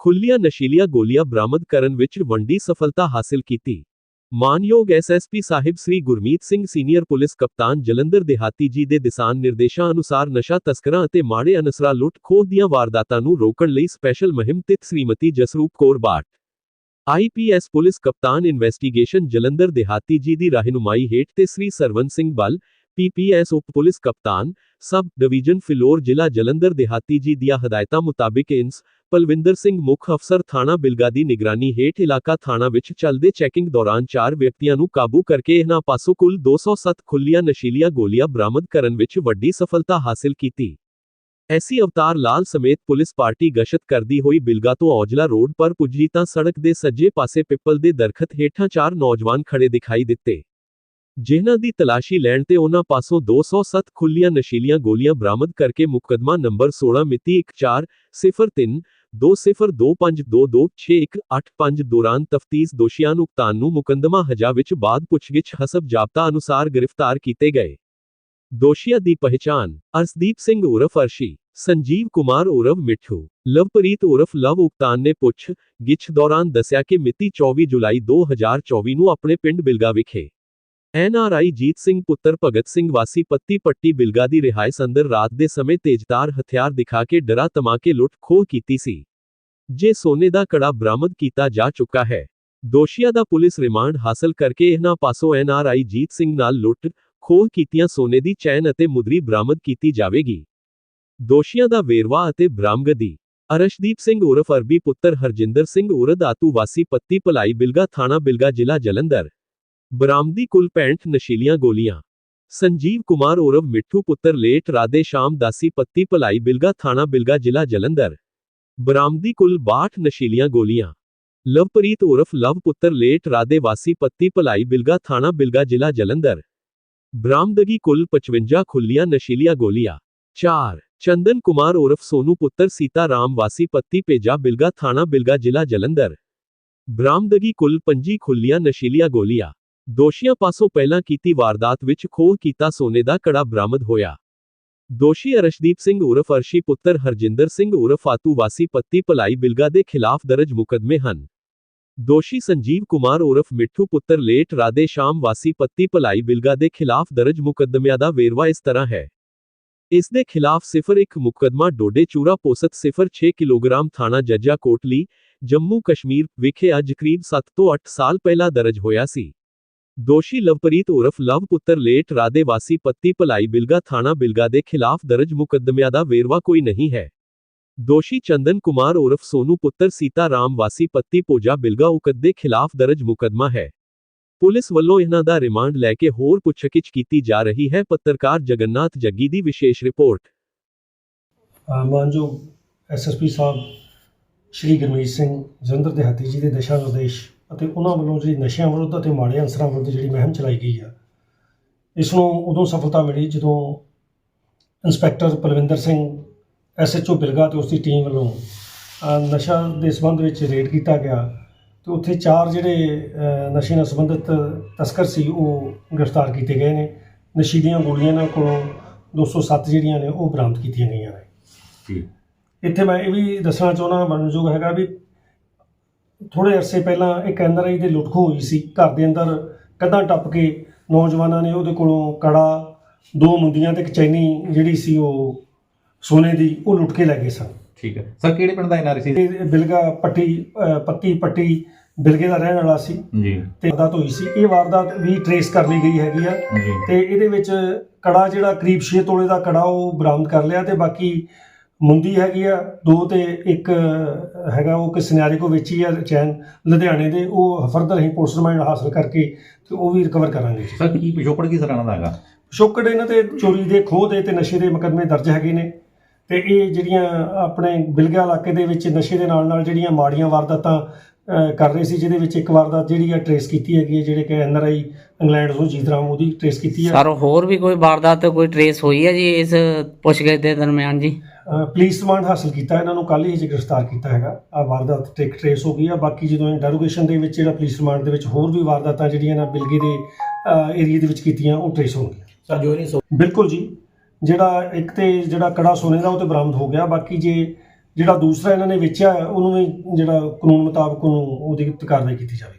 ਖੁੱਲੀਆਂ ਨਸ਼ੀਲੀਆਂ ਗੋਲੀਆਂ ਬਰਾਮਦ ਕਰਨ ਵਿੱਚ ਵੱਡੀ ਸਫਲਤਾ ਹਾਸਲ ਕੀਤੀ। ਮਾਨਯੋਗ ਐਸਐਸਪੀ ਸਾਹਿਬ ਸ੍ਰੀ ਗੁਰਮੀਤ ਸਿੰਘ ਸੀਨੀਅਰ ਪੁਲਿਸ ਕਪਤਾਨ ਜਲੰਧਰ ਦਿਹਾਤੀ ਜੀ ਦੇ ਦਿਸ਼ਾ ਨਿਰਦੇਸ਼ਾਂ ਅਨੁਸਾਰ ਨਸ਼ਾ ਤਸਕਰਾਂ ਅਤੇ ਮਾੜੇ ਅਨਸਰਾਂ ਲੁੱਟ ਖੋਹ ਦੀਆਂ ਵਾਰਦਾਤਾਂ ਨੂੰ ਰੋਕਣ ਲਈ ਸਪੈਸ਼ਲ ਮੁਹਿੰਮ ਤਹਿਤ ਸ਼੍ਰੀਮਤੀ ਜਸਰੂਪ ਕੌਰ ਬਾਟ। ਆਈਪੀਐਸ ਪੁਲਿਸ ਕਪਤਾਨ ਇਨਵੈਸਟੀਗੇਸ਼ਨ ਜਲੰਧਰ ਦਿਹਾਤੀ ਜੀ ਦੀ ਰਹਿਨੁਮਾਈ ਹੇਠ ਤੇ ਸ੍ਰੀ ਸਰਵਨ ਸਿੰਘ ਬਲ ਪੀਪੀਐਸ ਉਪ ਪੁਲਿਸ ਕਪਤਾਨ, ਸਬ ਡਿਵੀਜ਼ਨ ਫਿਲੌਰ ਜ਼ਿਲ੍ਹਾ ਜਲੰਧਰ ਦਿਹਾਤੀ ਜੀ ਦੀਆਂ ਹਦਾਇਤਾਂ ਮੁਤਾਬਿਕ ਇੰਸ ਪਲਵਿੰਦਰ ਸਿੰਘ ਮੁੱਖ ਅਫਸਰ ਥਾਣਾ ਬਿਲਗਾ ਦੀ ਨਿਗਰਾਨੀ ਹੇਠ ਇਲਾਕਾ ਥਾਣਾ ਵਿੱਚ ਚੱਲਦੇ ਚੈਕਿੰਗ ਦੌਰਾਨ ਚਾਰ ਵਿਅਕਤੀਆਂ ਨੂੰ ਕਾਬੂ ਕਰਕੇ ਇਹਨਾਂ ਪਾਸੋਂ ਕੁੱਲ 207 ਖੁੱਲੀਆਂ ਨਸ਼ੀਲੀਆਂ ਗੋਲੀਆਂ ਬਰਾਮਦ ਕਰਨ ਵਿੱਚ ਵੱਡੀ ਸਫਲਤਾ ਹਾਸਲ ਕੀਤੀ। ਐਸੀ ਅਵਤਾਰ ਲਾਲ ਸਮੇਤ ਪੁਲਿਸ ਪਾਰਟੀ ਗਸ਼ਤ ਕਰਦੀ ਹੋਈ ਬਿਲਗਾ ਤੋਂ ਔਜਲਾ ਰੋਡ ਪਰ ਪੁੱਜੀ ਤਾਂ ਸੜਕ ਦੇ ਸੱਜੇ ਪਾਸੇ ਪਿੱਪਲ ਦੇ ਦਰਖਤ ਹੇਠਾਂ ਚਾਰ ਨੌਜਵਾਨ ਖੜੇ ਦਿਖਾਈ ਦਿੱਤੇ। ਜਿਨ੍ਹਾਂ ਦੀ ਤਲਾਸ਼ੀ ਲੈਣ ਤੇ ਉਹਨਾਂ ਪਾਸੋਂ 207 ਖੁੱਲੀਆਂ ਨਸ਼ੀਲੀਆਂ ਗੋਲੀਆਂ ਬਰਾਮਦ ਕਰਕੇ ਮੁਕੱਦਮਾ ਨੰਬਰ 16 ਮਿਤੀ 1403 2025226185 ਦੌਰਾਨ ਤਫਤੀਸ਼ ਦੋਸ਼ੀਆਂ ਨੂੰ ਭੁਗਤਾਨ ਨੂੰ ਮੁਕੱਦਮਾ ਹਜਾ ਵਿੱਚ ਬਾਅਦ ਪੁੱਛਗਿੱਛ ਹਸਬ ਜਾਬਤਾ ਅਨੁਸਾਰ ਗ੍ਰਿਫਤਾਰ ਕੀਤੇ ਗਏ। ਦੋਸ਼ੀਆਂ ਦੀ ਪਹਿਚਾਣ ਅਰਸ਼ਦੀਪ ਸਿੰਘ ਉਰਫ ਅਰਸ਼ੀ, ਸੰਜੀਵ ਕੁਮਾਰ ਉਰਫ ਮਿੱਠੂ, ਲਵਪ੍ਰੀਤ ਉਰਫ ਲਵ ਉਕਤਾਨ ਨੇ ਪੁੱਛ ਗਿੱਛ ਦੌਰਾਨ ਦੱਸਿਆ ਕਿ ਮਿਤੀ 24 ਜੁਲਾਈ 2024 ਨੂੰ ਆਪਣੇ ਪਿੰਡ ਬਿਲਗਾ ਵਿਖੇ ਐਨਆਰਆਈ ਜੀਤ ਸਿੰਘ, ਪੁੱਤਰ ਭਗਤ ਸਿੰਘ, ਵਾਸੀ ਪੱਤੀ ਪੱਟੀ ਬਿਲਗਾ ਦੀ ਰਿਹਾਇਸ਼ ਅੰਦਰ ਰਾਤ ਦੇ ਸਮੇਂ ਤੇਜ਼ਧਾਰ ਹਥਿਆਰ ਦਿਖਾ ਕੇ ਡਰਾ ਧਮਾ ਕੇ ਲੁੱਟ ਖੋਹ ਕੀਤੀ ਸੀ। ਜੇ ਸੋਨੇ ਦਾ ਕੜਾ ਬਰਾਮਦ ਕੀਤਾ ਜਾ ਚੁੱਕਾ ਹੈ, ਦੋਸ਼ੀਆਂ ਦਾ ਪੁਲਿਸ ਰਿਮਾਂਡ ਹਾਸਲ ਕਰਕੇ ਇਹਨਾਂ ਪਾਸੋਂ ਐਨਆਰਆਈ ਜੀਤ ਸਿੰਘ ਨਾਲ ਲੁੱਟ ਖੋਹ ਕੀਤੀਆਂ ਸੋਨੇ ਦੀ ਚੈਨ ਅਤੇ ਮੁਦਰੀ ਬਰਾਮਦ ਕੀਤੀ ਜਾਵੇਗੀ। ਦੋਸ਼ੀਆਂ ਦਾ ਵੇਰਵਾ ਅਤੇ ਬਰਾਮਦਗੀ ਅਰਸ਼ਦੀਪ ਸਿੰਘ ਉਰਫ ਅਰਬੀ ਪੁੱਤਰ ਹਰਜਿੰਦਰ ਸਿੰਘ ਉਰਦ ਆਤੂ ਵਾਸੀ ਪੱਤੀ ਭਲਾਈ ਬਿਲਗਾ ਥਾਣਾ ਬਿਲਗਾ ਜ਼ਿਲ੍ਹਾ ਜਲੰਧਰ। ਬਰਾਮਦੀ ਕੁੱਲ 65 ਨਸ਼ੀਲੀਆਂ ਗੋਲੀਆਂ ਸੰਜੀਵ ਕੁਮਾਰ ਉਰਫ ਮਿੱਠੂ ਪੁੱਤਰ ਲੇਟ ਰਾਦੇ ਸ਼ਾਮ ਦਾਸੀ ਪੱਤੀ ਭਲਾਈ ਬਿਲਗਾ ਥਾਣਾ ਬਿਲਗਾ ਜ਼ਿਲ੍ਹਾ ਜਲੰਧਰ ਬਰਾਮਦੀ ਕੁੱਲ 62 ਨਸ਼ੀਲੀਆਂ ਗੋਲੀਆਂ ਲਵਪ੍ਰੀਤ ਉਰਫ ਲਵ ਪੁੱਤਰ ਲੇਟ ਰਾਦੇ ਵਾਸੀ ਪੱਤੀ ਭਲਾਈ ਬਿਲਗਾ ਥਾਣਾ ਬਿਲਗਾ ਜ਼ਿਲ੍ਹਾ ਜਲੰਧਰ ਬਰਾਮਦਗੀ ਕੁੱਲ 55 ਖੁੱਲੀਆਂ ਨਸ਼ੀਲੀਆਂ ਗੋਲੀਆਂ 4 ਚੰਦਨ ਕੁਮਾਰ ਉਰਫ ਸੋਨੂ ਪੁੱਤਰ ਸੀਤਾ ਰਾਮ ਵਾਸੀ ਪੱਤੀ ਪੇਜਾ ਬਿਲਗਾ ਥਾਣਾ ਬਿਲਗਾ ਜ਼ਿਲ੍ਹਾ ਜਲੰਧਰ ਬਰਾਮਦਗੀ ਕੁੱਲ 25 ਖੁੱਲੀਆਂ ਨਸ਼ੀਲੀਆਂ ਗੋਲੀਆਂ ਦੋਸ਼ੀਆਂ ਪਾਸੋਂ ਪਹਿਲਾਂ ਕੀਤੀ ਵਾਰਦਾਤ ਵਿੱਚ ਖੋਹ ਕੀਤਾ ਸੋਨੇ ਦਾ ਕੜਾ ਬਰਾਮਦ ਹੋਇਆ। ਦੋਸ਼ੀ ਅਰਸ਼ਦੀਪ ਸਿੰਘ ਉਰਫ ਅਰਸ਼ੀ ਪੁੱਤਰ ਹਰਜਿੰਦਰ ਸਿੰਘ ਉਰਫ ਆਤੂ ਵਾਸੀ ਪੱਤੀ ਭਲਾਈ ਬਿਲਗਾ ਦੇ ਖਿਲਾਫ ਦਰਜ ਮੁਕੱਦਮੇ ਹਨ। ਦੋਸ਼ੀ ਸੰਜੀਵ ਕੁਮਾਰ ਉਰਫ ਮਿੱਠੂ ਪੁੱਤਰ ਲੇਟ ਰਾਦੇ ਸ਼ਾਮ ਵਾਸੀ ਪੱਤੀ ਭਲਾਈ ਬਿਲਗਾ ਦੇ ਖਿਲਾਫ ਦਰਜ ਮੁਕੱਦਮਿਆਂ ਦਾ ਵੇਰਵਾ ਇਸ ਤਰ੍ਹਾਂ ਹੈ। ਇਸ ਦੇ ਖਿਲਾਫ 01 ਮੁਕੱਦਮਾ ਡੋਡੇ ਚੂਰਾ ਪੋਸਤ 06 ਕਿਲੋਗ੍ਰਾਮ ਥਾਣਾ ਜੱਜਾ ਕੋਟਲੀ ਜੰਮੂ ਕਸ਼ਮੀਰ ਵਿਖੇ ਅੱਜ ਕਰੀਬ 7 ਤੋਂ 8 ਸਾਲ ਪਹਿਲਾਂ ਦਰਜ ਹੋਇਆ ਸੀ। ਦੋਸ਼ੀ ਲਵਪ੍ਰੀਤ ਉਰਫ ਲਵ ਪੁੱਤਰ ਲੇਟ ਰਾਦੇ ਵਾਸੀ ਪੱਤੀ ਭਲਾਈ ਬਿਲਗਾ ਥਾਣਾ ਬਿਲਗਾ ਦੇ ਖਿਲਾਫ ਦਰਜ ਮੁਕੱਦਮਿਆਂ ਦਾ ਵੇਰਵਾ ਕੋਈ ਨਹੀਂ ਹੈ। ਦੋਸ਼ੀ ਚੰਦਨ ਕੁਮਾਰ ਉਰਫ ਸੋਨੂ ਪੁੱਤਰ ਸੀਤਾ ਰਾਮ ਵਾਸੀ ਪੱਤੀ ਪੋਜਾ ਬਿਲਗਾ ਉਕਤ ਦੇ ਖਿਲਾਫ ਦਰਜ ਮੁਕੱਦਮਾ ਹੈ। ਪੁਲਿਸ ਵੱਲੋਂ ਇਹਨਾਂ ਦਾ ਰਿਮਾਂਡ ਲੈ ਕੇ ਹੋਰ ਪੁੱਛਗਿੱਛ ਕੀਤੀ ਜਾ ਰਹੀ ਹੈ। ਪੱਤਰਕਾਰ ਜਗਨਨਾਥ ਜੱਗੀ ਦੀ ਵਿਸ਼ੇਸ਼ ਰਿਪੋਰਟ। ਅ, ਐਸਐਸਪੀ ਸਾਹਿਬ ਸ਼੍ਰੀ ਗੁਰਮੀਤ ਸਿੰਘ ਜਲੰਧਰ ਦਿਹਾਤੀ ਜੀ ਦੇ ਦਿਸ਼ਾ ਨਿਰਦੇਸ਼ ਅਤੇ ਉਹਨਾਂ ਵੱਲੋਂ ਜਿਹੜੀ ਨਸ਼ਿਆਂ ਵਿਰੁੱਧ ਅਤੇ ਮਾੜੇ ਅਨਸਰਾਂ ਵਿਰੁੱਧ ਜਿਹੜੀ ਮੁਹਿੰਮ ਚਲਾਈ ਗਈ ਆ ਇਸ ਨੂੰ ਉਦੋਂ ਸਫਲਤਾ ਮਿਲੀ ਜਦੋਂ ਇੰਸਪੈਕਟਰ ਪਲਵਿੰਦਰ ਸਿੰਘ ਐਸਐਚਓ ਬਿਲਗਾ ਤੇ ਉਸ ਦੀ ਟੀਮ ਵੱਲੋਂ ਨਸ਼ਾ ਦੇ ਸੰਬੰਧ ਵਿੱਚ ਰੇਡ ਕੀਤਾ ਗਿਆ। ਤੇ ਉੱਥੇ ਚਾਰ ਜਿਹੜੇ ਨਸ਼ੇ ਨਾਲ ਸੰਬੰਧਿਤ ਤਸਕਰ ਸੀ ਉਹ ਗ੍ਰਿਫਤਾਰ ਕੀਤੇ ਗਏ ਨੇ। ਨਸ਼ੀਲੀਆਂ ਗੋਲੀਆਂ ਨਾਲ ਕੋਲੋਂ 207 ਜਿਹੜੀਆਂ ਨੇ ਉਹ ਬਰਾਮਦ ਕੀਤੀਆਂ ਗਈਆਂ ਨੇ। ਜੀ। ਇੱਥੇ ਮੈਂ ਇਹ ਵੀ ਦੱਸਣਾ ਚਾਹੁੰਦਾ ਬਣਨਯੋਗ ਹੈਗਾ ਵੀ ਥੋੜੇ ਅਰਸੇ ਪਹਿਲਾਂ ਇੱਕ ਐਨਆਰਆਈ ਦੇ ਲੁੱਟ ਖੋਹ ਹੋਈ ਸੀ। ਘਰ ਦੇ ਅੰਦਰ ਕੰਧਾਂ ਟੱਪ ਕੇ ਨੌਜਵਾਨਾਂ ਨੇ ਉਹਦੇ ਕੋਲੋਂ ਕੜਾ ਦੋ ਮੁੰਦੀਆਂ ਤੇ ਇੱਕ ਚੈਨੀ ਜਿਹੜੀ ਸੀ ਉਹ ਸੋਨੇ ਦੀ ਉਹ ਲੁੱਟ ਕੇ ਲੈ ਗਏ ਸਨ। ਠੀਕ ਹੈ। ਸਰ ਕਿਹੜੇ ਪਿੰਡ ਦਾ ਐਨਆਰਸੀ ਸੀ? ਇਹ ਬਿਲਗਾ ਪੱਟੀ ਅਹ ਪੱਤੀ ਪੱਟੀ ਬਿਲਗੇ ਦਾ ਰਹਿਣ ਵਾਲਾ ਸੀ। ਜੀ। ਤੇ ਵਾਰਦਾਤ ਹੋਈ ਸੀ। ਇਹ ਵਾਰਦਾਤ ਵੀ ਟਰੇਸ ਕਰ ਲਈ ਗਈ ਹੈਗੀ ਆ। ਜੀ। ਤੇ ਇਹਦੇ ਵਿੱਚ ਕੜਾ ਜਿਹੜਾ ਕਰੀਬ 6 ਤੋਲੇ ਦਾ ਕੜਾ ਉਹ ਬਰਾਮਦ ਕਰ ਲਿਆ ਤੇ ਬਾਕੀ ਮੁੰਦੀ ਹੈਗੀ ਆ ਦੋ ਤੇ ਇੱਕ ਹੈਗਾ ਉਹ ਕਿ ਸਿਨਾਰੇ ਕੋ ਵੇਚੀ ਆ ਚੈਨ ਲੁਧਿਆਣੇ ਦੇ ਉਹ ਫਰਦਰ ਅਸੀਂ ਪੁਲਿਸ ਰਿਮਾਂਡ ਹਾਸਲ ਕਰਕੇ ਤੇ ਉਹ ਵੀ ਰਿਕਵਰ ਕਰਾਂਗੇ ਜੀ। ਸਰ ਕੀ ਪਿਛੋਕੜ ਕੀ ਸਰਾਣਾ ਦਾ ਹੈਗਾ? ਸ਼ੁਕਰ ਇਹਨਾਂ ਤੇ ਚੋਰੀ ਦੇ ਖੋਹ ਦੇ ਤੇ ਨਸ਼ੇ ਦੇ ਮੁਕੱਦਮੇ ਦਰਜ ਹੈਗੇ ਨੇ। ਤੇ ਇਹ ਜਿਹੜੀਆਂ ਆਪਣੇ ਬਿਲਗਾ ਇਲਾਕੇ ਦੇ ਵਿੱਚ ਨਸ਼ੇ ਦੇ ਨਾਲ ਨਾਲ ਜਿਹੜੀਆਂ ਮਾੜੀਆਂ ਵਾਰਦਾਤਾਂ ਕਰ ਰਹੇ ਸੀ ਜਿਹਦੇ ਵਿੱਚ ਇੱਕ ਵਾਰਦਾਤ ਜਿਹੜੀ ਆ ਟਰੇਸ ਕੀਤੀ ਹੈਗੀ ਹੈ ਜਿਹੜੇ ਕਿ ਐਨਆਰਆਈ ਇੰਗਲੈਂਡ ਤੋਂ ਜੀਤ ਰਾਮ ਉਹਦੀ ਟਰੇਸ ਕੀਤੀ ਹੈ ਸਰ ਹੋਰ ਵੀ ਕੋਈ ਵਾਰਦਾਤ ਕੋਈ ਟਰੇਸ ਹੋਈ ਹੈ ਜੀ ਇਸ ਪੁੱਛਗਿੱਛ ਦੇ ਦਰਮਿਆਨ ਜੀ? ਪੁਲਿਸ ਰਿਮਾਂਡ ਹਾਸਲ ਕੀਤਾ ਇਹਨਾਂ ਨੂੰ ਕੱਲ ਹੀ ਜੀ ਗ੍ਰਿਫਤਾਰ ਕੀਤਾ ਹੈਗਾ। ਆ ਵਾਰਦਾਤ ਟ੍ਰਿਕ ਟਰੇਸ ਹੋ ਗਈ ਆ। ਬਾਕੀ ਜਦੋਂ ਇੰਟਰੋਗੇਸ਼ਨ ਦੇ ਵਿੱਚ ਜਿਹੜਾ ਪੁਲਿਸ ਰਿਮਾਂਡ ਦੇ ਵਿੱਚ ਹੋਰ ਵੀ ਵਾਰਦਾਤਾਂ ਜਿਹੜੀਆਂ ਨਾ ਬਿਲਗੇ ਦੇ ਏਰੀਆ ਦੇ ਵਿੱਚ ਕੀਤੀਆਂ ਉਹ ਟਰੇਸ ਹੋਣਗੀਆਂ ਸਰ ਜੋ ਨਹੀਂ ਬਿਲਕੁਲ ਜੀ। ਜਿਹੜਾ ਇੱਕ ਤੇ ਜਿਹੜਾ ਕੜਾ ਸੋਨੇ ਦਾ ਉਹ ਤੇ ਬਰਾਮਦ ਹੋ ਗਿਆ। ਬਾਕੀ ਜੇ ਜਿਹੜਾ ਦੂਸਰਾ ਇਹਨਾਂ ਨੇ ਵੇਚਿਆ ਹੈ, ਉਹਨੂੰ ਵੀ ਜਿਹੜਾ ਕਾਨੂੰਨ ਮੁਤਾਬਕ ਉਹਨੂੰ ਉਹਦੀ ਕਾਰਵਾਈ ਕੀਤੀ ਜਾਵੇਗੀ।